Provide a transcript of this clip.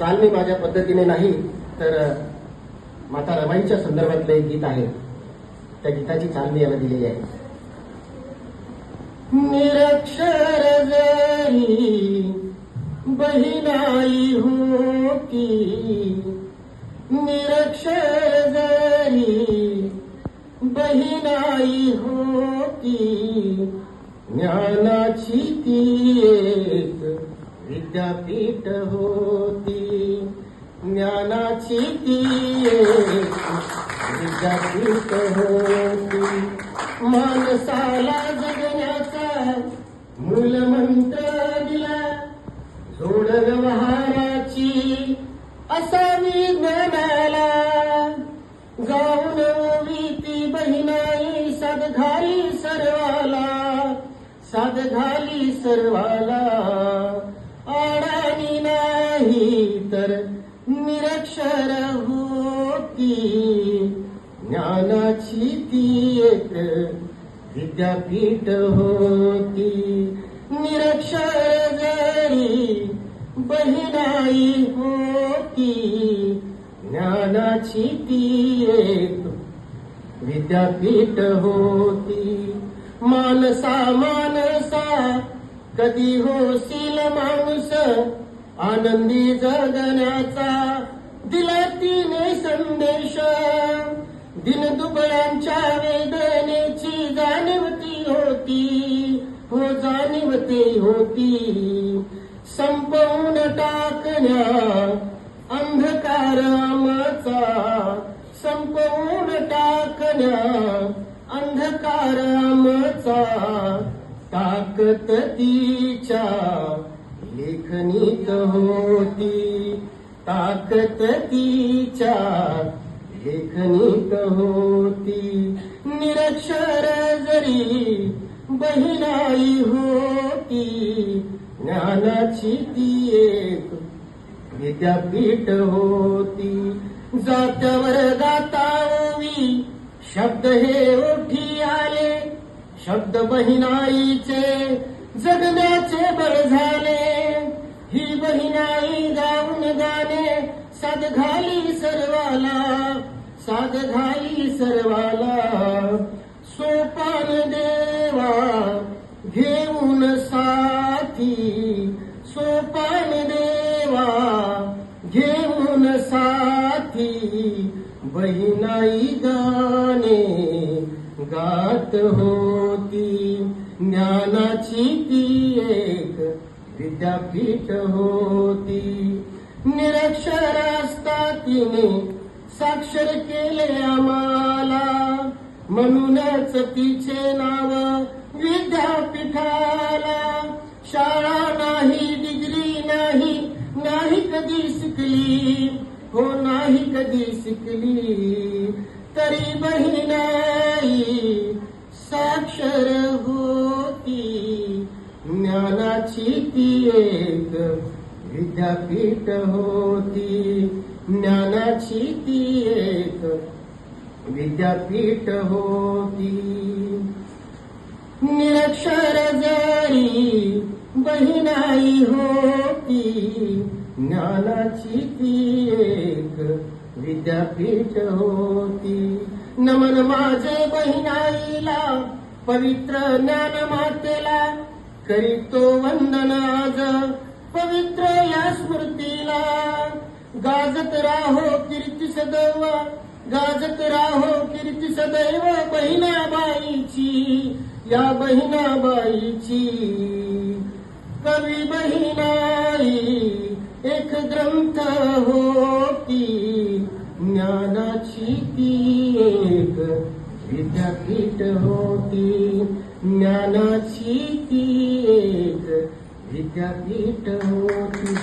चाल मी माझ्या पद्धतीने नाही तर माता रमाईच्या संदर्भातलं एक गीत आहे. त्या गीताची चाल मी याला दिलेली आहे. निरक्षर जरी बहिणाई होती निरक्षर जरी बहिनाई होती ज्ञानाची ती एक विद्यापीठ होती. ज्ञानाची ती विद्यापीठ होती. माणसाला जगण्याचा मूलमंत्र दिला. जोड व्यवहाराची असावी ज्ञानाला. गाऊन ती बहिणाई साध घाली सर्वाला. साध घाली सर्वाला. नाही तर निरक्षर होती. ज्ञानाची ती एक विद्यापीठ होती. निरक्षर जरी बहिणाई होती ज्ञानाची ती एक विद्यापीठ होती. मानसा मानसा कधी होशील माणूस आनंदी जगण्याचा दिला तिने संदेश. दिन दुबळ्यांच्या वेदनेची जाणीवती होती. हो जाणीवती होती. संपवून टाकण्या अंधकारामाचा. संपवून टाकण्या अंधकारामाचा. ताकद तिच्या लेखनीत होती ताकत तिच्या लेखनीत होती निरक्षर जरी बहिणाई होती ज्ञानाची ती एक विद्यापीठ होती. जात्यावर गाता ओवी शब्द हे ओठी आले. शब्द बहिणाईचे जगण्याचे बळ झाले. ही बहिणाई गाऊन गाणे साध घाली सर्वाला साध घाली सर्वाला. सोपान देवा घेऊन साथी. सोपान देवा घेऊन साथी. बहिणाई गाणे गात होती ज्ञानाची ती विद्यापीठ होती. निरक्षर असता तिने साक्षर केले आम्हाला. म्हणूनच तिचे नाव विद्यापीठाला. शाळा नाही डिग्री नाही नाही कधी शिकली. हो नाही कधी शिकली. तरी बहिणाई साक्षर होती. ज्ञानाची ती एक विद्यापीठ होती. ज्ञानाची ती एक विद्यापीठ होती. निरक्षर जरी बहिणाई होती ज्ञानाची ती एक विद्यापीठ होती. नमन माझे बहिणाईला पवित्र ज्ञान मातेला करीतो वंदन आज पवित्र या स्मृतीला. गाजत राहो कीर्ती सदैव गाजत राहो कीर्ती सदैव बहिणाबाईची या बहिणाबाईची कवी बहिणाई एक ग्रंथ होती ज्ञानाची ती एक विद्यापीठ होती. ज्ञानाची ती एक विद्यापीठ होती.